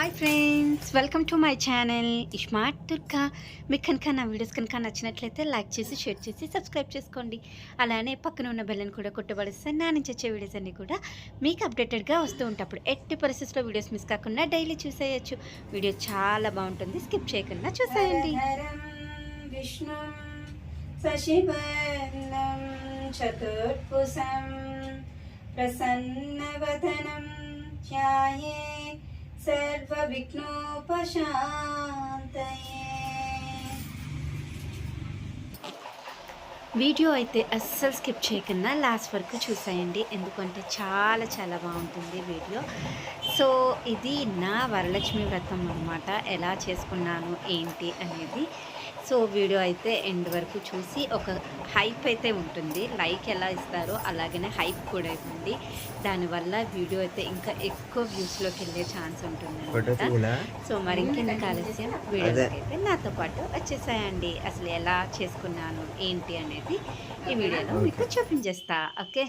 Hi friends welcome to my channel Ismart Durga మీకు కనుక నా వీడియోస్ కనుక నచ్చినట్లయితే లైక్ చేసి షేర్ చేసి సబ్స్క్రైబ్ చేసుకోండి. అలానే పక్కన ఉన్న బెల్లని కూడా కొట్టబడిస్తే నా నుంచి వచ్చే వీడియోస్ అన్నీ కూడా మీకు అప్డేటెడ్గా వస్తూ ఉంటప్పుడు ఎట్టి పరిస్థితుల్లో వీడియోస్ మిస్ కాకుండా డైలీ చూసేయచ్చు. వీడియో చాలా బాగుంటుంది. స్కిప్ చేయకుండా చూసేయండి. విష్ణు శశివర్ణం చతుర్భుజం ప్రసన్నవదనం ధ్యాయే సర్వవిఘ్నోపశాంతయే వీడియో అయితే అస్సలు స్కిప్ చేయకుండా లాస్ట్ వరకు చూసేయండి. ఎందుకంటే చాలా చాలా బాగుంటుంది వీడియో. సో ఇది నా వరలక్ష్మి వ్రతం అనమాట ఎలా చేసుకున్నాను ఏంటి అనేది సో వీడియో అయితే ఎండ్ వరకు చూసి ఒక హైప్ అయితే ఉంటుంది. లైక్ ఎలా ఇస్తారో అలాగనే హైప్ కూడా ఉంది దానివల్ల వీడియో అయితే ఇంకా ఎక్కువ వ్యూస్లోకి వెళ్ళే ఛాన్స్ ఉంటుంది. సో మరి ఇంకెందుకు ఆలస్యం వీడియోకి అయితే నాతో పాటు వచ్చేసాయండి. అసలు ఎలా చేసుకున్నాను ఏంటి అనేది ఈ వీడియోలో మీకు చూపించేస్తా. ఓకే?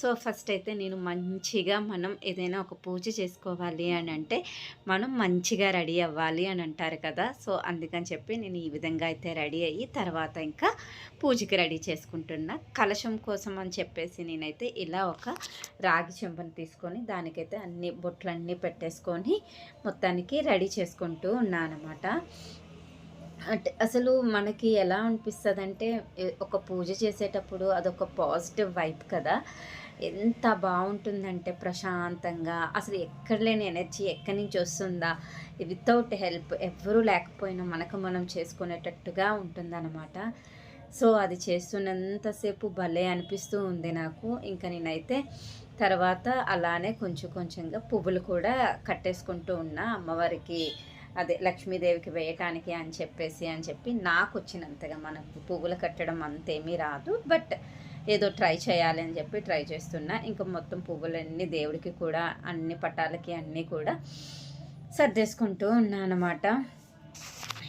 సో ఫస్ట్ అయితే నేను మంచిగా మనం ఏదైనా ఒక పూజ చేసుకోవాలి అని అంటే మనం మంచిగా రెడీ అవ్వాలి అని అంటారు కదా. సో అందుకని చెప్పి నేను ఈ విధంగా అయితే రెడీ అయ్యి తర్వాత ఇంకా పూజకి రెడీ చేసుకుంటున్నా. కలశం కోసం అని చెప్పేసి నేనైతే ఇలా ఒక రాగి చెంపను తీసుకొని దానికైతే అన్ని బొట్లన్నీ పెట్టేసుకొని మొత్తానికి రెడీ చేసుకుంటూ ఉన్నానమాట అంటే అసలు మనకి ఎలా అనిపిస్తుంది అంటే ఒక పూజ చేసేటప్పుడు అదొక పాజిటివ్ వైబ్ కదా. ఎంత బాగుంటుందంటే ప్రశాంతంగా అసలు ఎక్కడ లేని ఎనర్జీ ఎక్కడి నుంచి వస్తుందా? వితౌట్ హెల్ప్ ఎవరూ లేకపోయినా మనకు మనం చేసుకునేటట్టుగా ఉంటుందన్నమాట. సో అది చేస్తున్నంతసేపు భలే అనిపిస్తూ ఉంది నాకు. ఇంకా నేనైతే తర్వాత అలానే కొంచెం కొంచెంగా పువ్వులు కూడా కట్టేసుకుంటూ ఉన్నా అమ్మవారికి. అదే లక్ష్మీదేవికి వేయటానికి అని చెప్పేసి అని చెప్పి నాకు వచ్చినంతగా మనకు పువ్వులు కట్టడం అంతేమీ రాదు. బట్ ఏదో ట్రై చేయాలి అని చెప్పి ట్రై చేస్తున్నా. ఇంకా మొత్తం పువ్వులన్నీ దేవుడికి కూడా అన్ని పటాలకి అన్నీ కూడా సర్దేసుకుంటూ ఉన్నానమాట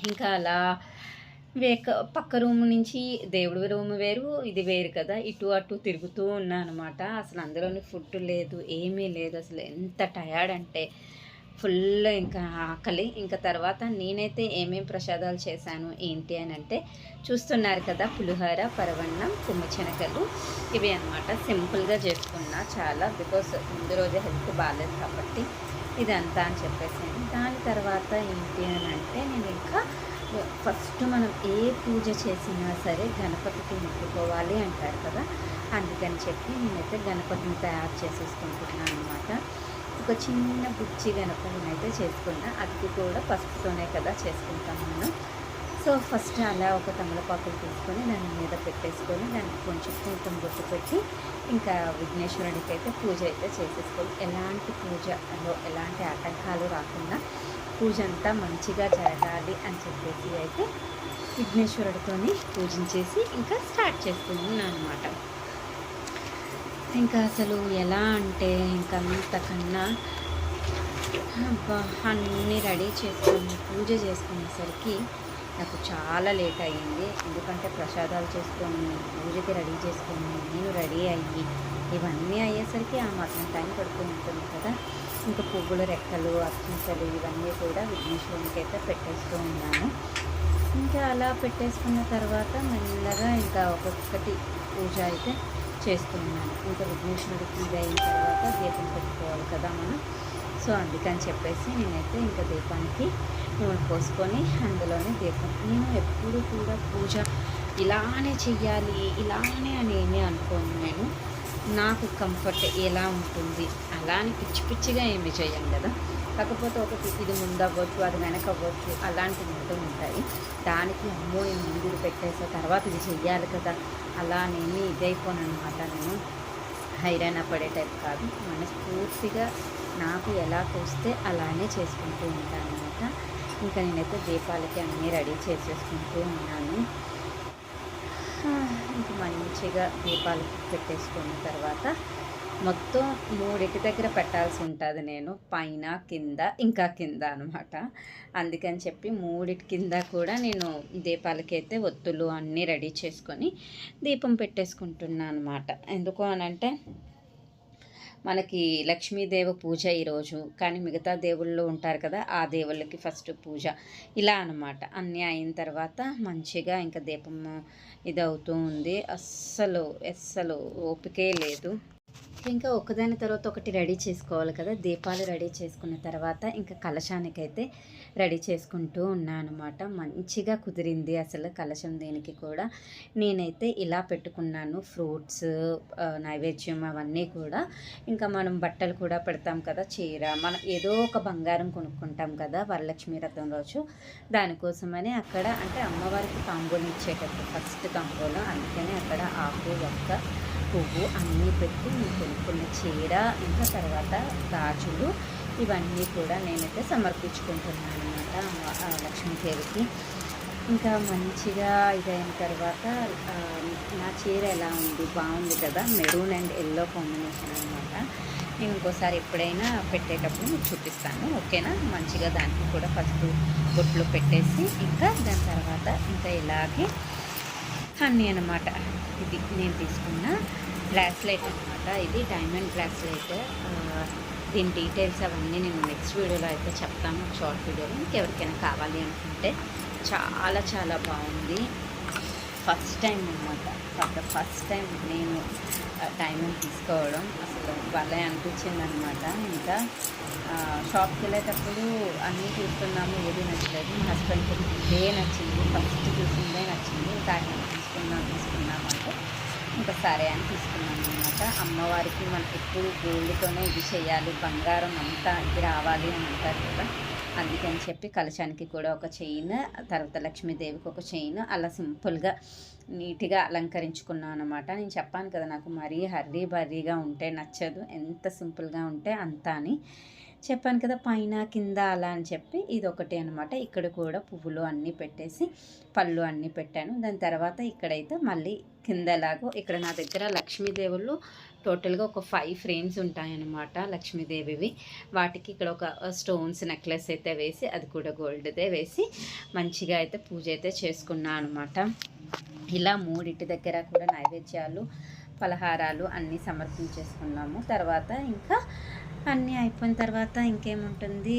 ఇంకా అలా వేక పక్క రూమ్ నుంచి దేవుడి రూమ్ వేరు ఇది వేరు కదా. ఇటు అటు తిరుగుతూ ఉన్నా అనమాట అసలు అందులోని ఫుడ్ లేదు ఏమీ లేదు. అసలు ఎంత టయర్డ్ అంటే ఫుల్ ఇంకా ఆకలి. ఇంకా తర్వాత నేనైతే ఏమేం ప్రసాదాలు చేశాను ఏంటి అని అంటే చూస్తున్నారు కదా పులిహోర పరవన్నం కుమ్మి శనగలు. ఇవి అనమాట సింపుల్గా చేసుకున్నా చాలా బికాస్ ముందు రోజు హెల్త్ బాగాలేదు కాబట్టి ఇదంతా అని చెప్పేసి. దాని తర్వాత ఏంటి అని అంటే నేను ఇంకా ఫస్ట్ మనం ఏ పూజ చేసినా సరే గణపతికి ముట్టుకోవాలి అంటారు కదా అందుకని చెప్పి నేనైతే గణపతిని తయారు చేసేసుకుంటున్నాను అనమాట ఒక చిన్న బుచ్చి గణపతిని అయితే చేసుకున్నా. అది కూడా పసుపుతోనే కదా చేసుకుంటాం మనం. సో ఫస్ట్ అలా ఒక తమలపాకులు తీసుకొని దాని మీద పెట్టేసుకొని దానికి కొంచెం కుంకుమ గుర్తు పెట్టి ఇంకా విఘ్నేశ్వరుడికి అయితే పూజ అయితే చేసేసుకోవాలి. ఎలాంటి పూజలో ఎలాంటి ఆటంకాలు రాకుండా పూజ అంతా మంచిగా జరగాలి అని చెప్పేసి అయితే విఘ్నేశ్వరుడితోని పూజించేసి ఇంకా స్టార్ట్ చేసుకున్నాను అనమాట ఇంకా అసలు ఎలా అంటే ఇంకా అంతకన్నా అబ్బా అన్నీ రెడీ చేసుకొని పూజ చేసుకునేసరికి నాకు చాలా లేట్ అయ్యింది. ఎందుకంటే ప్రసాదాలు చేసుకొని పూజకి రెడీ చేసుకొని నేను రెడీ అయ్యి ఇవన్నీ అయ్యేసరికి ఆ మాత్రం టైం పడుతూ ఉంటుంది కదా. ఇంకా పువ్వుల రెక్కలు అర్చించలు ఇవన్నీ కూడా విఘ్నేశ్వరునికి అయితే పెట్టేస్తూ ఉన్నాను. ఇంకా అలా పెట్టేసుకున్న తర్వాత మెల్లగా ఇంకా ఒక్కొక్కటి పూజ అయితే చేస్తున్నాను ఇంకా విఘ్నేశ్వరుడికి ఇది అయిన తర్వాత దీపం పెట్టుకోవాలి కదా మనం. సో అందుకని చెప్పేసి నేనైతే ఇంకా దీపానికి నూనె పోసుకొని అందులోనే దీపం. నేను ఎప్పుడు కూడా పూజ ఇలానే చెయ్యాలి ఇలానే అని ఏమీ అనుకోను నేను. నాకు కంఫర్ట్ ఎలా ఉంటుంది? అలా అని పిచ్చి పిచ్చిగా ఏమి చేయను కదా. కాకపోతే ఒకటి ఇది ముందు అవ్వచ్చు అది వెనక అవ్వచ్చు అలాంటివి ఉంటూ ఉంటాయి. దానికి అమ్మో ఈ ముందు పెట్టేసా తర్వాత ఇది చెయ్యాలి కదా. అలా నేను ఇదైపోను అనమాట నేను. హైరాణ పడే టైప్ కాదు. మనస్ఫూర్తిగా నాకు ఎలా తోస్తే అలానే చేసుకుంటూ ఉంటాను అనమాట ఇంకా నేనైతే దీపాలకి అన్నీ రెడీ చేసేసుకుంటూ ఉన్నాను. ఇంకా మంచిగా దీపాలు పెట్టేసుకున్న తర్వాత మొత్తం మూడింటి దగ్గర పెట్టాల్సి ఉంటుంది నేను పైన కింద ఇంకా కింద అనమాట అందుకని చెప్పి మూడిటి కింద కూడా నేను దీపాలకి అయితే ఒత్తులు అన్నీ రెడీ చేసుకొని దీపం పెట్టేసుకుంటున్నాను అనమాట ఎందుకు అనంటే మనకి లక్ష్మీదేవి పూజ ఈరోజు కానీ మిగతా దేవుళ్ళు ఉంటారు కదా ఆ దేవుళ్ళకి ఫస్ట్ పూజ ఇలా అనమాట అన్నీ అయిన తర్వాత మంచిగా ఇంకా దీపం ఇది అవుతూ ఉంది. అస్సలు అస్సలు ఓపికే లేదు. ఇంకా ఒకదాని తర్వాత ఒకటి రెడీ చేసుకోవాలి కదా. దీపాలు రెడీ చేసుకున్న తర్వాత ఇంకా కలశానికైతే రెడీ చేసుకుంటూ ఉన్నాను అనమాట మంచిగా కుదిరింది అసలు కలశం దేనికి కూడా. నేనైతే ఇలా పెట్టుకున్నాను. ఫ్రూట్స్ నైవేద్యం అవన్నీ కూడా. ఇంకా మనం బట్టలు కూడా పెడతాం కదా చీర. మనం ఏదో ఒక బంగారం కొనుక్కుంటాం కదా వరలక్ష్మి రథం రోజు. దానికోసమని అక్కడ అంటే అమ్మవారికి తాంబూలం ఇచ్చేటప్పుడు ఫస్ట్ తాంబూలం. అందుకని అక్కడ ఆకు ఒక్క పువ్వు అన్నీ పెట్టి నేను కొనుక్కున్న చీర ఇంకా తర్వాత గాజులు ఇవన్నీ కూడా నేనైతే సమర్పించుకుంటున్నాను అనమాట లక్ష్మీదేవికి ఇంకా మంచిగా ఇదైన తర్వాత నా చీర ఎలా ఉంది? బాగుంది కదా? మెరూన్ అండ్ ఎల్లో కాంబినేషన్ అనమాట నేను ఇంకోసారి ఎప్పుడైనా పెట్టేటప్పుడు మీకు చూపిస్తాను ఓకేనా? మంచిగా దానికి కూడా ఫస్ట్ బొట్లు పెట్టేసి ఇంకా దాని తర్వాత ఇంకా ఇలాగే హన్నీ అనమాట ఇది నేను తీసుకున్న బ్రాస్లెట్ అనమాట ఇది డైమండ్ బ్రాస్లెట్. దీని డీటెయిల్స్ అవన్నీ నేను నెక్స్ట్ వీడియోలో అయితే చెప్తాను. షార్ట్ వీడియోలో మీకు ఎవరికైనా కావాలి అనుకుంటే చాలా చాలా బాగుంది. ఫస్ట్ టైం అనమాట ఫర్ ద ఫస్ట్ టైం నేను డైమండ్ తీసుకోవడం అసలు భలే అనిపించింది అనమాట ఇంకా షాప్కి వెళ్ళేటప్పుడు అన్నీ చూస్తున్నాము ఏది నచ్చలేదు. మా హస్బెండ్కి ఇదే నచ్చింది ఫస్ట్ చూసిందే నచ్చింది. దాన్ని తీసుకుందాం తీసుకున్నాం తీసుకున్నాం అంటే ఇంకా సరే అని తీసుకున్నాను అనమాట అమ్మవారికి మనం ఎప్పుడు గోల్డ్తోనే ఇది చేయాలి బంగారం అంతా ఇది రావాలి అని అంటారు కదా. అందుకని చెప్పి కలశానికి కూడా ఒక చైన్ తర్వాత లక్ష్మీదేవికి ఒక చైన్ అలా సింపుల్గా నీట్గా అలంకరించుకున్నాను అనమాట నేను చెప్పాను కదా నాకు మరీ హర్రీ బర్రీగా ఉంటే నచ్చదు ఎంత సింపుల్గా ఉంటే అంత అని చెప్పాను కదా పైన కింద అలా అని చెప్పి ఇది ఒకటి అనమాట ఇక్కడ కూడా పువ్వులు అన్నీ పెట్టేసి పళ్ళు అన్నీ పెట్టాను. దాని తర్వాత ఇక్కడైతే మళ్ళీ కిందలాగో ఇక్కడ నా దగ్గర లక్ష్మీదేవుళ్ళు టోటల్గా ఒక ఫైవ్ ఫ్రేమ్స్ ఉంటాయన్నమాట లక్ష్మీదేవివి. వాటికి ఇక్కడ ఒక స్టోన్స్ నెక్లెస్ అయితే వేసి అది కూడా గోల్డ్దే వేసి మంచిగా అయితే పూజ అయితే చేసుకున్నాను అనమాట ఇలా మూడింటి దగ్గర కూడా నైవేద్యాలు పలహారాలు అన్నీ సమర్పించేసుకున్నాము. తర్వాత ఇంకా అన్నీ అయిపోయిన తర్వాత ఇంకేముంటుంది?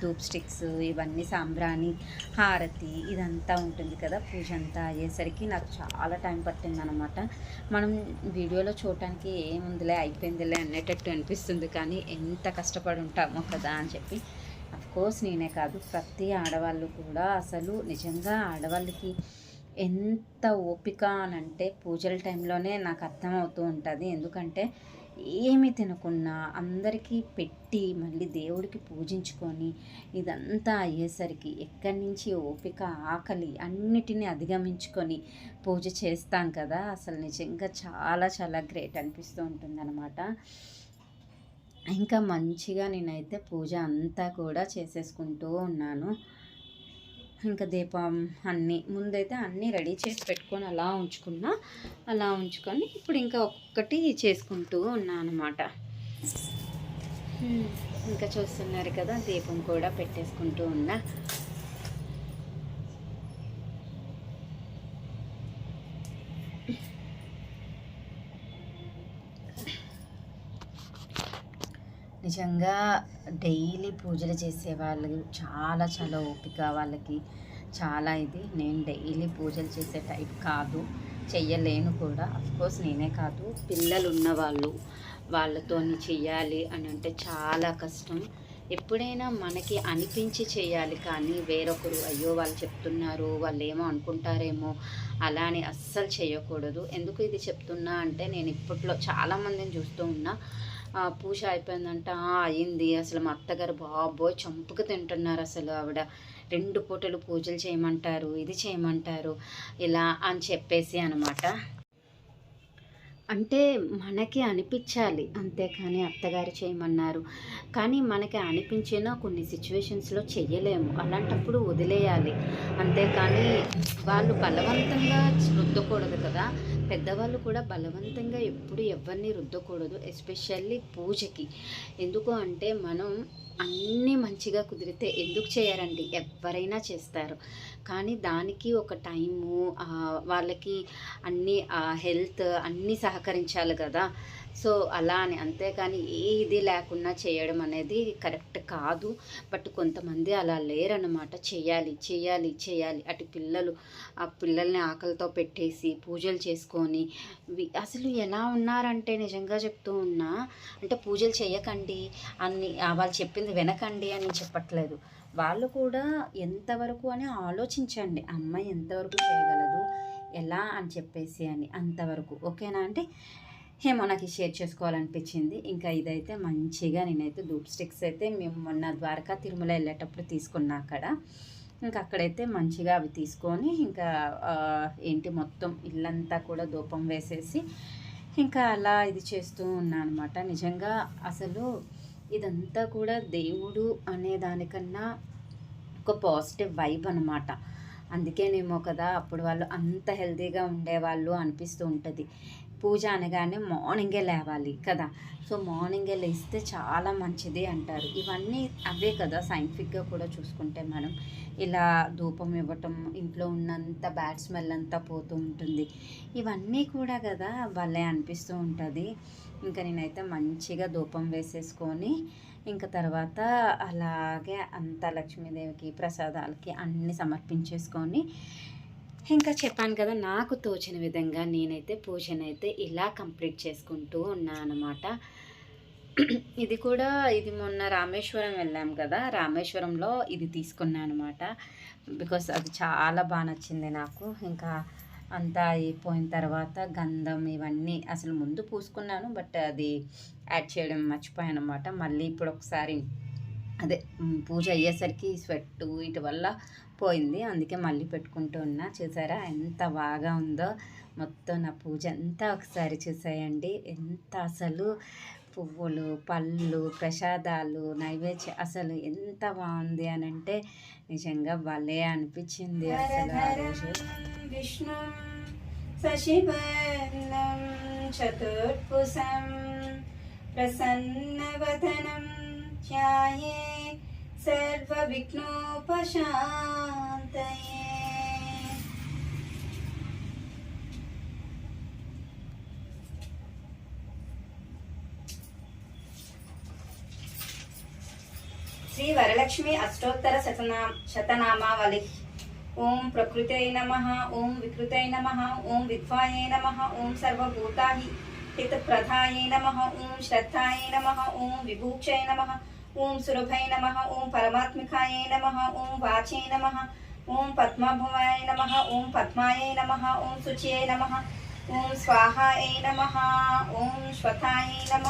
ధూప్ స్టిక్స్ ఇవన్నీ సాంబ్రాణి హారతి ఇదంతా ఉంటుంది కదా పూజ అంతా అయ్యేసరికి నాకు చాలా టైం పట్టిందనమాట మనం వీడియోలో చూడటానికి ఏముందిలే అయిపోయిందిలే అనేటట్టు అనిపిస్తుంది. కానీ ఎంత కష్టపడి ఉంటామో కదా అని చెప్పి. కోర్స్ నేనే కాదు ప్రతి ఆడవాళ్ళు కూడా అసలు నిజంగా ఆడవాళ్ళకి ఎంత ఓపిక అని అంటే పూజల టైంలోనే నాకు అర్థమవుతూ ఉంటుంది. ఎందుకంటే ఏమి తినకున్నా అందరికీ పెట్టి మళ్ళీ దేవుడికి పూజించుకొని ఇదంతా అయ్యేసరికి ఎక్కడి నుంచి ఓపిక ఆకలి అన్నిటినీ అధిగమించుకొని పూజ చేస్తాం కదా. అసలు నిజంగా చాలా చాలా గ్రేట్ అనిపిస్తూ ఉంటుందన్నమాట. ఇంకా మంచిగా నేనైతే పూజ అంతా కూడా చేసేసుకుంటూ ఉన్నాను. ఇంకా దీపం అన్నీ ముందైతే అన్నీ రెడీ చేసి పెట్టుకొని అలా ఉంచుకున్నా. అలా ఉంచుకొని ఇప్పుడు ఇంకా ఒక్కటి చేసుకుంటూ ఉన్నాను అనమాట ఇంకా చూస్తున్నారు కదా దీపం కూడా పెట్టేసుకుంటూ ఉన్నా. నిజంగా డైలీ పూజలు చేసే వాళ్ళు చాలా చాలా ఓపిక వాళ్ళకి. చాలా ఇది. నేను డైలీ పూజలు చేసే టైప్ కాదు. చెయ్యలేను కూడా. కోర్స్ నేనే కాదు. పిల్లలు ఉన్నవాళ్ళు వాళ్ళతో చెయ్యాలి అని అంటే చాలా కష్టం. ఎప్పుడైనా మనకి అనిపించి చేయాలి కానీ వేరొకరు అయ్యో వాళ్ళు చెప్తున్నారు వాళ్ళు ఏమో అనుకుంటారేమో అలా అని అస్సలు చేయకూడదు ఎందుకు ఇది చెప్తున్నా అంటే నేను ఇప్పట్లో చాలామందిని చూస్తూ ఉన్నా. పూజ అయిపోయిందంట. అయింది. అసలు మా అత్తగారు బాబోయ్ చంపుకు తింటున్నారు అసలు ఆవిడ. రెండు పూటలు పూజలు చేయమంటారు ఇది చేయమంటారు ఇలా అని చెప్పేసి అనమాట అంటే మనకి అనిపించాలి అంతేకాని అత్తగారు చేయమన్నారు. కానీ మనకి అనిపించిన కొన్ని సిచ్యువేషన్స్లో చెయ్యలేము. అలాంటప్పుడు వదిలేయాలి. అంతేకాని వాళ్ళు బలవంతంగా రుద్దకూడదు కదా. పెద్దవాళ్ళు కూడా బలవంతంగా ఎప్పుడు ఎవరిని రుద్దకూడదు ఎస్పెషల్లీ పూజకి. ఎందుకు అంటే మనం అన్నీ మంచిగా కుదిరితే ఎందుకు చేయరండి? ఎవరైనా చేస్తారు. కానీ దానికి ఒక టైము వాళ్ళకి అన్ని హెల్త్ అన్నీ సహకరించాలి కదా. సో అలా అని. అంతేకాని ఏ ఇది లేకుండా చేయడం అనేది కరెక్ట్ కాదు. బట్ కొంతమంది అలా లేరన్నమాట. చేయాలి చేయాలి చేయాలి. అటు పిల్లలు ఆ పిల్లల్ని ఆకలితో పెట్టేసి పూజలు చేసుకొని అసలు ఎలా ఉన్నారంటే నిజంగా చెప్తూ ఉన్నా అంటే పూజలు చేయకండి అన్ని వాళ్ళు చెప్పింది వినకండి అని చెప్పట్లేదు. వాళ్ళు కూడా ఎంతవరకు అని ఆలోచించండి. అమ్మాయి ఎంతవరకు చేయగలదు? ఎలా అని చెప్పేసి అని అంతవరకు. ఓకేనా అంటే ఏమో నాకు షేర్ చేసుకోవాలనిపించింది. ఇంకా ఇదైతే మంచిగా నేనైతే ధూప్ స్టిక్స్ అయితే మేము మొన్న ద్వారకా తిరుమల వెళ్ళేటప్పుడు తీసుకున్నా అక్కడ. ఇంకా అక్కడైతే మంచిగా అవి తీసుకొని ఇంకా ఏంటి మొత్తం ఇల్లంతా కూడా ధూపం వేసేసి ఇంకా అలా ఇది చేస్తూ ఉన్నాను అనమాట నిజంగా అసలు ఇదంతా కూడా దేవుడు అనే దానికన్నా ఒక పాజిటివ్ వైబ్ అనమాట అందుకేనేమో కదా అప్పుడు వాళ్ళు అంత హెల్తీగా ఉండేవాళ్ళు అనిపిస్తూ ఉంటుంది. పూజ అనగానే మార్నింగే లేవాలి కదా. సో మార్నింగే లేస్తే చాలా మంచిది అంటారు. ఇవన్నీ అవే కదా సైంటిఫిక్గా కూడా చూసుకుంటే మనం. ఇలా ధూపం ఇవ్వటం ఇంట్లో ఉన్నంత బ్యాడ్ స్మెల్ అంతా పోతూ ఉంటుంది. ఇవన్నీ కూడా కదా భలే అనిపిస్తూ ఉంటుంది. ఇంకా నేనైతే మంచిగా ధూపం వేసేసుకొని ఇంకా తర్వాత అలాగే అంత లక్ష్మీదేవికి ప్రసాదాలకి అన్నీ సమర్పించేసుకొని ఇంకా చెప్పాను కదా నాకు తోచిన విధంగా నేనైతే పూజనైతే ఇలా కంప్లీట్ చేసుకుంటూ ఉన్నాను అనమాట ఇది కూడా ఇది మొన్న రామేశ్వరం వెళ్ళాం కదా రామేశ్వరంలో ఇది తీసుకున్నాను అనమాట బికాస్ అది చాలా బాగా నచ్చింది నాకు. ఇంకా అంతా అయిపోయిన తర్వాత గంధం ఇవన్నీ అసలు ముందు పూసుకున్నాను బట్ అది యాడ్ చేయడం మర్చిపోయాను అనమాట మళ్ళీ ఇప్పుడు ఒకసారి అదే పూజ అయ్యేసరికి స్వెట్ వీటి వల్ల పోయింది. అందుకే మళ్ళీ పెట్టుకుంటూ ఉన్నా. చూసారా ఎంత బాగా ఉందో. మొత్తం నా పూజ అంతా ఒకసారి చూసాయండి. ఎంత అసలు పువ్వులు పళ్ళు ప్రసాదాలు నైవేద్య అసలు ఎంత బాగుంది అని అంటే నిజంగా భలే అనిపించింది అసలు ఆ రోజు. విష్ణుం శశివర్ణం చతుర్భుజం ప్రసన్నవదనం ధ్యాయే సర్వవిఘ్నోపశాంతయే. శ్రీ వరలక్ష్మి అష్టోత్తర శతనా శతనామావళి ఓం ప్రకృతై నమ ఓం వికృతై నమ ఓం విద్వాయే నమ ఓం సర్వభూతాహి హితప్రదాయే నమ ఓం శ్రద్ధాయే నమ ఓం విభూక్షయ నమ ఓం సురభై నమ ఓం పరమాత్మికాయే నమ ఓం వాచే నమ ఓం పద్మభువాయ నమ ఓం పద్మాయే నమ ఓం శుచ్యై నమ ఓం స్వాహాయై నమ ఓం శ్వతాయై నమ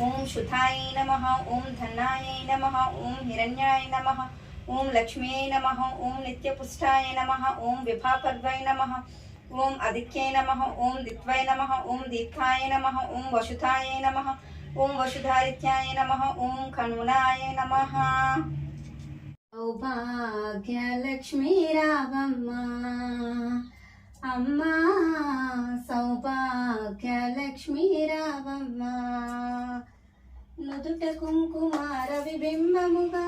ఓం శుధాయై నమ ఓం ధనాయై నమ ఓం హిరణ్యాయ నమ ఓం లక్ష్మ్యై నమ ఓం నిత్యపుష్టాయ నమ ఓం విభాపర్వై నమ ఓం అదిక్యై నమ ఓం దిత్వై నమ ఓం దీర్థాయ నమ ఓం వసుధాయ నమ ఓం వసుధారిత్యాయ నమ ఓం కనునాయ నమ సౌభాగ్యలక్ష్మీ రావమ్మ అమ్మా సౌభాగ్యలక్ష్మీ రావమ్మ నుదుట కుంకుమార విబింబముగా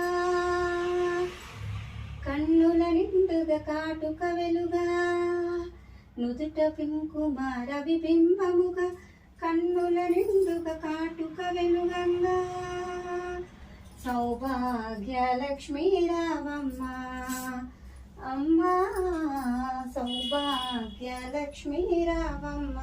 కన్నుల నిండుగా కాటుక వెలుగా నుదుట కుంకుమార విబింబముగా కన్నుల నిండుగా కాటుక వెలుగంగా. సౌభాగ్యలక్ష్మీ రావమ్మ అమ్మా సౌభాగ్యలక్ష్మీ రావమ్మ.